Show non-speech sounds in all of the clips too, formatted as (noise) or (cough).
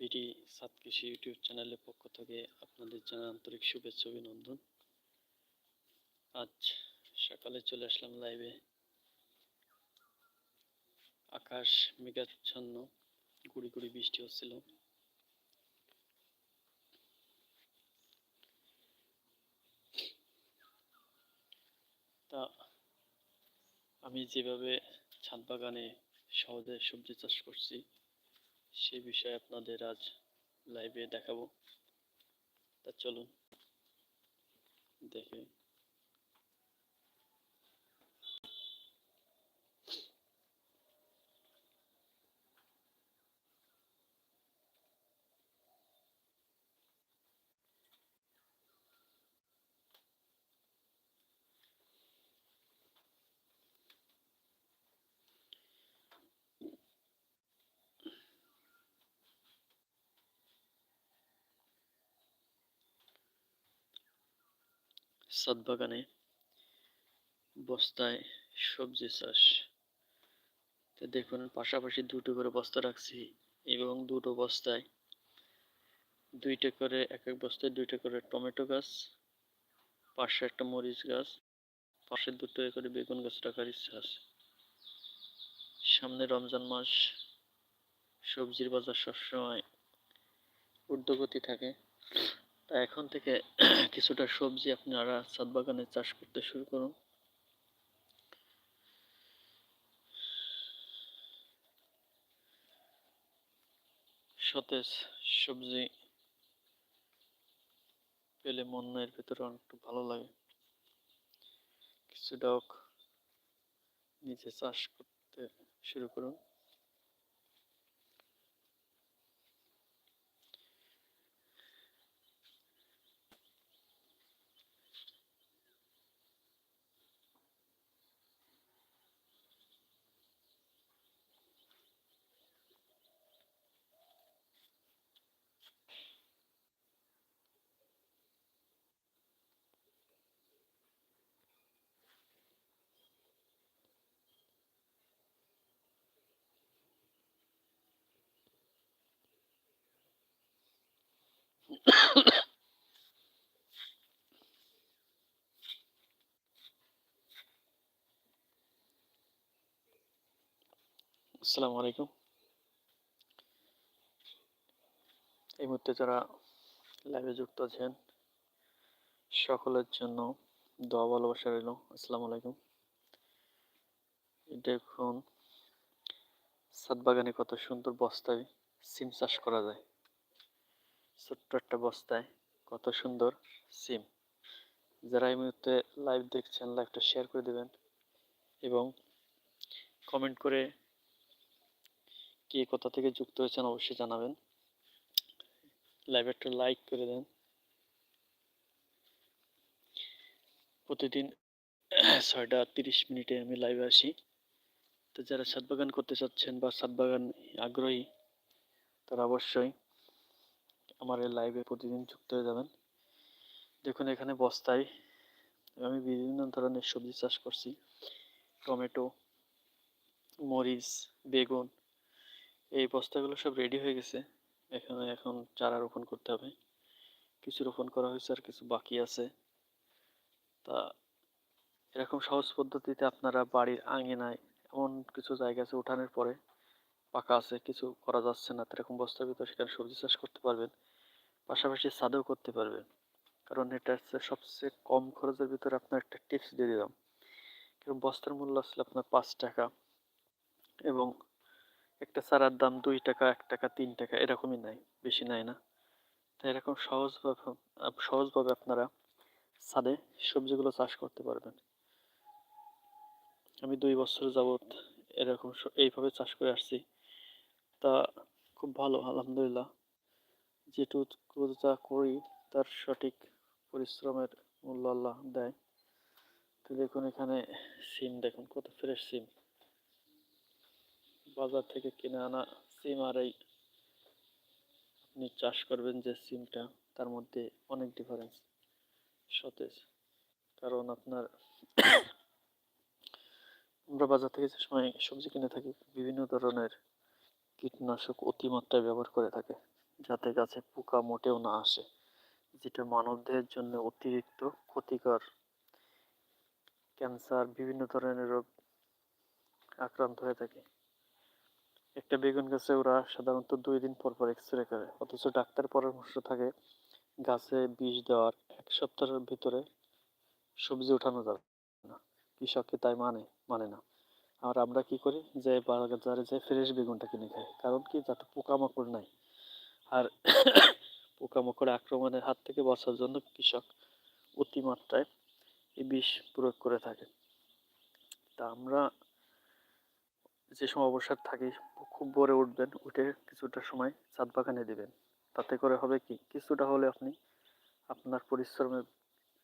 BD সাত কৃষি YouTube চ্যানেলের পক্ষ থেকে আপনাদের জানাই আন্তরিক শুভেচ্ছা, অভিনন্দন। আজ সকালে চলে আসলাম লাইভে আকাশ মেঘাচ্ছন্ন, গুড়ি গুড়ি বৃষ্টি হচ্ছিল। তা আমি যেভাবে ছাদ বাগানে সহজে সবজি চাষ করছি সেই বিষয়ে আপনাদের আজ লাইভে দেখাবো। তা চলুন দেখে ছাদ বাগানে বস্তায় সবজি চাষ। তো দেখুন, পাশাপাশি দুটো করে বস্তা রাখছি এবং দুটো বস্তায় দুইটা করে, এক এক বস্তায় দুইটা করে টমেটো গাছ, পাশে একটা মরিচ গাছ, পাশে দুটো করে বেগুন গাছ রাখার ইচ্ছা আছে। সামনে রমজান মাস, সবজির বাজার সবসময় ঊর্ধ্বগতি থাকে। তা এখন থেকে (clears throat) কিছুটা সবজি আপনারা ছাদ বাগানে চাষ করতে শুরু করুন। সতেজ সবজি পেলে মনের ভিতরে অনেকটা ভালো লাগে। কিছুটা হোক নিজে চাষ করতে শুরু করুন। আসসালামু আলাইকুম। এই মুহূর্তে যারা লাইভে যুক্ত আছেন, সকলের জন্য দোয়া ভালোবাসা রইল। আসসালামু আলাইকুম। দেখুন ছাদ বাগানে কত সুন্দর বস্তায় সিম চাষ করা যায়। ছোট্ট একটা বস্তায় কত সুন্দর সিম। যারা এই মুহূর্তে লাইভ দেখছেন লাইভটা শেয়ার করে দেবেন এবং কমেন্ট করে কে কোথা থেকে যুক্ত হয়েছেন অবশ্যই জানাবেন। লাইভে একটা লাইক করে দেন। প্রতিদিন (clears throat) ছয়টা তিরিশ মিনিটে আমি লাইভে আসি। তো যারা ছাদ বাগান করতে চাচ্ছেন বা ছাদ বাগান আগ্রহী, তারা অবশ্যই আমার এই লাইভে প্রতিদিন যুক্ত হয়ে যাবেন। দেখুন, এখানে বস্তায় আমি বিভিন্ন ধরনের সবজি চাষ করছি। টমেটো, মরিচ, বেগুন এই বস্তাগুলো সব রেডি হয়ে গেছে। এখানে এখন চারা রোপণ করতে হবে। কিছু রোপণ করা হয়েছে আর কিছু বাকি আছে। তা এরকম সহজ পদ্ধতিতে আপনারা বাড়ির আঙিনায় এমন কিছু জায়গা আছে উঠানের পরে পাকা আছে, কিছু করা যাচ্ছে না, এরকম বস্তার ভিতরে সেখানে সবজি চাষ করতে পারবেন। পাশাপাশি ছাদেও করতে পারবেন। কারণ এটা হচ্ছে সবচেয়ে কম খরচের ভিতরে আপনার একটা টিপস দিয়ে দিলাম। কারণ বস্তার মূল্য আসলে আপনার পাঁচ টাকা এবং একটা চারার দাম দুই টাকা, এক টাকা, তিন টাকা এরকমই নাই বেশি নেয় না। তাই এরকম সহজভাবে সহজভাবে আপনারা ছাদে সবজিগুলো চাষ করতে পারবেন। আমি দুই বছর যাবৎ এরকম এইভাবে চাষ করে আসছি। তা খুব ভালো, আলহামদুলিল্লাহ। যেটুকু যা করি, তার সঠিক পরিশ্রমের মূল্য আল্লাহ দেয়। তো দেখুন এখানে সিম, দেখুন কত ফ্রেশ সিম। বাজার থেকে কিনে আনা সিম আর এই আপনি চাষ করবেন যে সিমটা, তার মধ্যে অনেক ডিফারেন্স সতেজ। কারণ আপনার (coughs) আমরা বাজার থেকে যে সময় সবজি কিনে থাকি, বিভিন্ন ধরনের কীটনাশক অতিমাত্রায় ব্যবহার করে থাকে, যাতে গাছে পোকা মোটেও না আসে, যেটা মানবদেহের জন্য অতিরিক্ত ক্ষতিকর। ক্যান্সার, বিভিন্ন ধরনের রোগ আক্রান্ত হয়ে থাকে। একটা বেগুন গাছে ওরা সাধারণত দুই দিন পর পর এক্স রে করে, অথচ ডাক্তার পরামর্শ থাকে গাছে বিষ দেওয়ার এক সপ্তাহের ভিতরে সবজি ওঠানো যাবে না। কৃষককে তাই মানে মানে না। আর আমরা কি করি? যে বাজারে যে ফ্রেশ বেগুনটা কিনে খাই। কারণ কি? যাতে পোকামাকড় নাই। আর (coughs) পোকামাকড় আক্রমণের হাত থেকে বাঁচার জন্য কৃষক অতিমাত্রায় এই বিষ প্রয়োগ করে থাকে। তা আমরা যে সময় অবসর থাকি, খুব ভোরে উঠবেন, উঠে কিছুটা সময় ছাদ বাগানে দেবেন। তাতে করে হবে কি, কিছুটা হলে আপনি আপনার পরিশ্রমের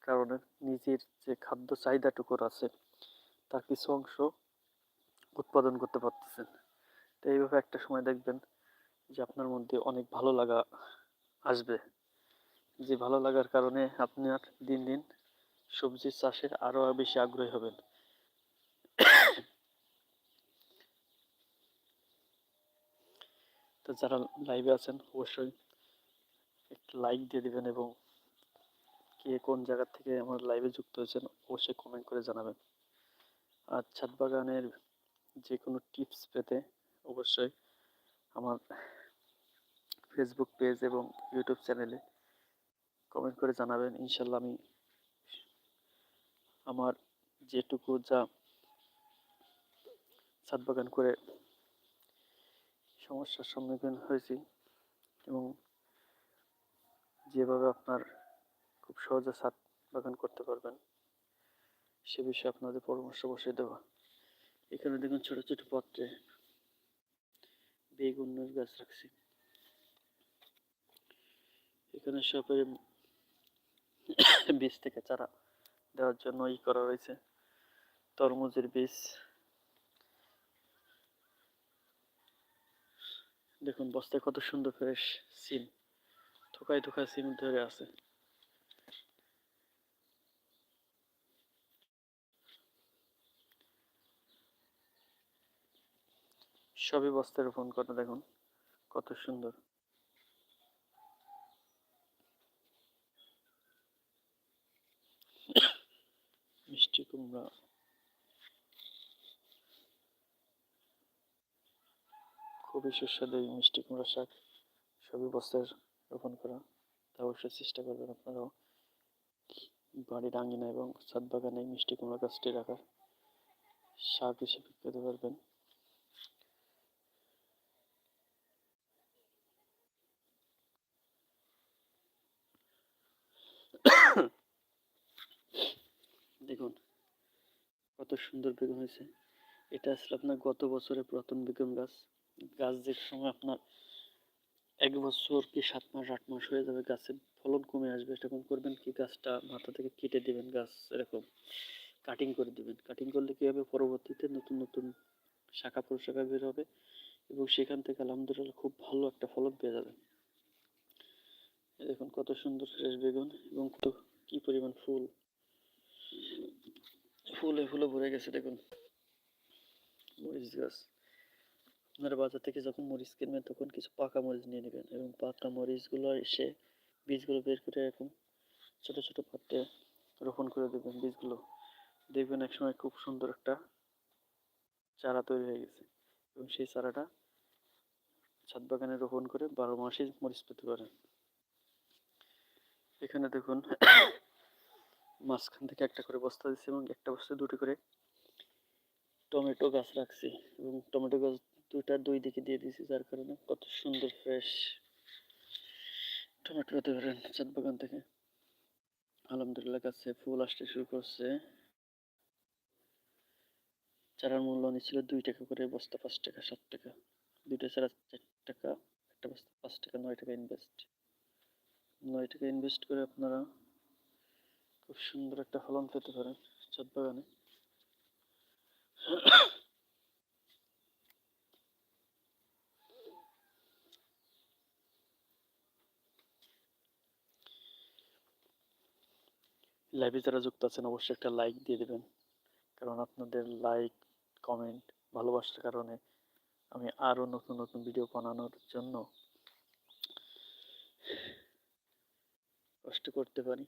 কারণে নিজের যে খাদ্য চাহিদাটুকুর আছে, তার কিছু অংশ উৎপাদন করতে পারতেছেন। তো এইভাবে একটা সময় দেখবেন যে আপনার মধ্যে অনেক ভালো লাগা আসবে। যে ভালো লাগার কারণে আপনার দিন দিন সবজি চাষের আরও বেশি আগ্রহী হবেন। তো যারা লাইভে আছেন, অবশ্যই একটা লাইক দিয়ে দিবেন এবং কে কোন জায়গা থেকে আমার লাইভে যুক্ত হয়েছেন, অবশ্যই কমেন্ট করে জানাবেন। আর ছাদ বাগানের যে কোনো টিপস পেতে অবশ্যই আমার ফেসবুক পেজ এবং ইউটিউব চ্যানেলে কমেন্ট করে জানাবেন। ইনশাল্লাহ আমি আমার যেটুকু যা ছাদ বাগান করে সমস্যার সম্মুখীন হয়েছি এবং যেভাবে আপনার খুব সহজে ছাদ বাগান করতে পারবেন, সে বিষয়ে আপনাদের পরামর্শ বসিয়ে দেওয়া এখানে দেখুন ছোট ছোট পাত্রে বেগুনের গাছ রাখছি। এখানে সবের বীজ থেকে চারা দেওয়ার জন্য ই করা রয়েছে তরমুজের বীজ দেখুন, বস্তায় কত সুন্দর ফ্রেশ সিম, থোকায় থোকায় সিম ধরে আছে। সবই বস্তায় রোপণ করা দেখুন, কত সুন্দর। মিষ্টি কুমড়া। খুবই সুস্বাদু এই মিষ্টি কুমড়া শাক। সবই বস্তায় রোপণ করা। তা অবশ্যই চেষ্টা করবেন আপনারাও। বাড়ির আঙ্গিনা এবং ছাদ বাগানে মিষ্টি কুমড়া গাছটি রাখার শাক হিসেবে পেতে পারবেন দেখুন, কত সুন্দর বেগুন হয়েছে। এটা আসলে আপনার গত বছরের পুরাতন বেগুন গাছ। গাছ যে সময় আপনার এক বছর কি সাত মাস, আট মাস হয়ে যাবে, গাছের ফলন কমে আসবে তখন করবেন কি গাছটা মাথা থেকে কেটে দিবেন, গাছ এরকম কাটিং করে দিবেন। কাটিং করলে কি হবে? পরবর্তীতে নতুন নতুন শাখা প্রশাখা বের হবে এবং সেখান থেকে আলহামদুলিল্লাহ খুব ভালো একটা ফলন পেয়ে যাবেন। দেখুন কত সুন্দর ফ্রেশ বেগুন এবং কত কি পরিমাণ ফুল। ফুলে ফুলে ভরে গেছে, দেখুন। মরিচ গাছ। আপনারা বাজার থেকে যখন মরিচ কিনবেন, তখন কিছু পাকা মরিচ নিয়ে নেবেন এবং পাকা মরিচগুলো এসে বীজগুলো বের করে এরকম ছোট ছোট পাত্রে রোপণ করে দেবেন বীজগুলো। দেখবেন একসময় খুব সুন্দর একটা চারা তৈরি হয়ে গেছে এবং সেই চারাটা ছাদ বাগানে রোপণ করে বারো মাসে মরিচ পেতে পারেন। এখানে দেখুন (coughs) মাঝখান থেকে একটা করে বস্তা দিচ্ছি এবং একটা বস্তায় দুটি করে টমেটো গাছ রাখছি এবং টমেটো গাছ দুইটা দুই দিকে দিয়ে দিয়েছি, যার কারণে কত সুন্দর ফ্রেশ টমেটো পেতে পারেন ছাদ বাগান থেকে। আলহামদুলিল্লাহ গাছে ফুল আসতে শুরু করছে। চারার মূল্য নিচ্ছিল দুই টাকা করে, বস্তা পাঁচ টাকা, সাত টাকা। দুইটা চারা চার টাকা, একটা বস্তা পাঁচ টাকা, নয় টাকা ইনভেস্ট নয় টাকা ইনভেস্ট করে আপনারা খুব সুন্দর একটা ফলন পেতে পারেন ছাদ বাগানে। লাইভে যারা যুক্ত আছেন, অবশ্যই একটা লাইক দিয়ে দেবেন। কারণ আপনাদের লাইক কমেন্ট ভালোবাসার কারণে আমি আরও নতুন নতুন ভিডিও বানানোর জন্য কষ্ট করতে পারি।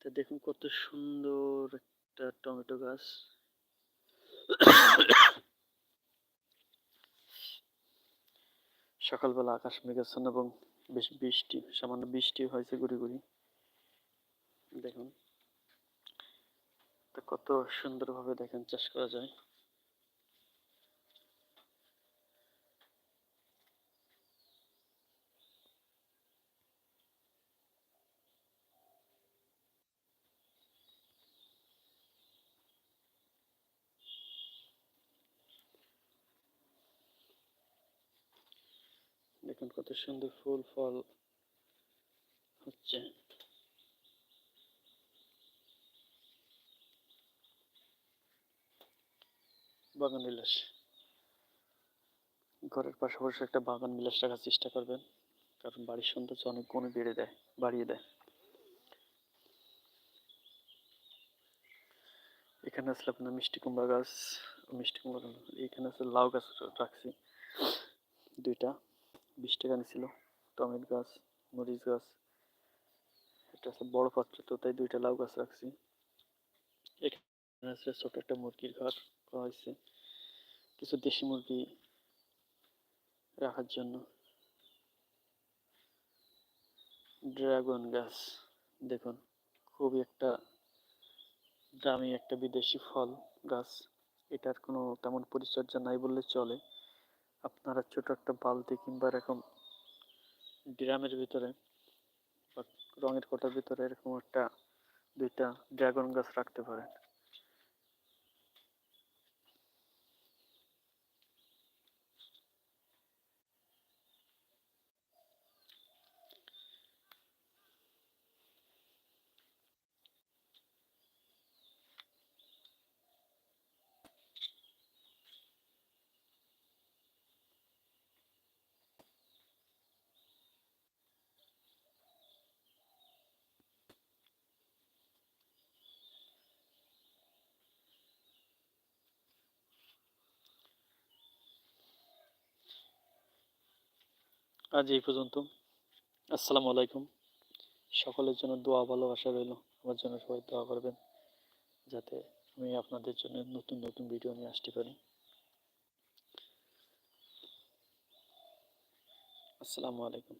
তা দেখুন কত সুন্দর একটা টমেটো গাছ। সকালবেলা আকাশ মেঘাচ্ছন্ন এবং বেশ বৃষ্টি, সামান্য বৃষ্টি হয়েছে গুড়ি গুড়ি। দেখুন। তা কত সুন্দরভাবে দেখেন চাষ করা যায়। দেখুন কত সুন্দর ফুল ফল হচ্ছে। বাগান বিলাস। ঘরের পাশাপাশি একটা বাগান বিলাস রাখার চেষ্টা করবেন। কারণ বাড়ির সৌন্দর্য অনেক গুণে বেড়ে দেয়, বাড়িয়ে দেয়। এখানে আছে আপনার মিষ্টি কুমড়া গাছ। মিষ্টি কুমড়া গাছ এখানে আছে লাউ গাছ রাখছি। দুইটা, বিশ টাকা নিছিল। টমেটো গাছ, মরিচ গাছ। এটা আছে বড় পাত্র, তো তাই দুইটা লাউ গাছ রাখছি। এখানে আছে ছোট একটা মুরগির ঘর। করা হয়েছে কিছু দেশি মুরগি রাখার জন্য। ড্রাগন গাছ, দেখুন, খুবই একটা দামি একটা বিদেশি ফল গাছ। এটার কোনো তেমন পরিচর্যা নাই বললে চলে। আপনারা ছোট একটা বালতি কিংবা এরকম ড্রামের ভিতরে বা রঙের কোটার ভিতরে এরকম একটা দুইটা ড্রাগন গাছ রাখতে পারেন। আজ এই পর্যন্ত। আসসালামু আলাইকুম। সকলের জন্য দোয়া, ভালোবাসা রইল। আমার জন্য সবাই দোয়া করবেন, যাতে আমি আপনাদের জন্য নতুন নতুন ভিডিও নিয়ে আসতে পারি। আসসালামু আলাইকুম।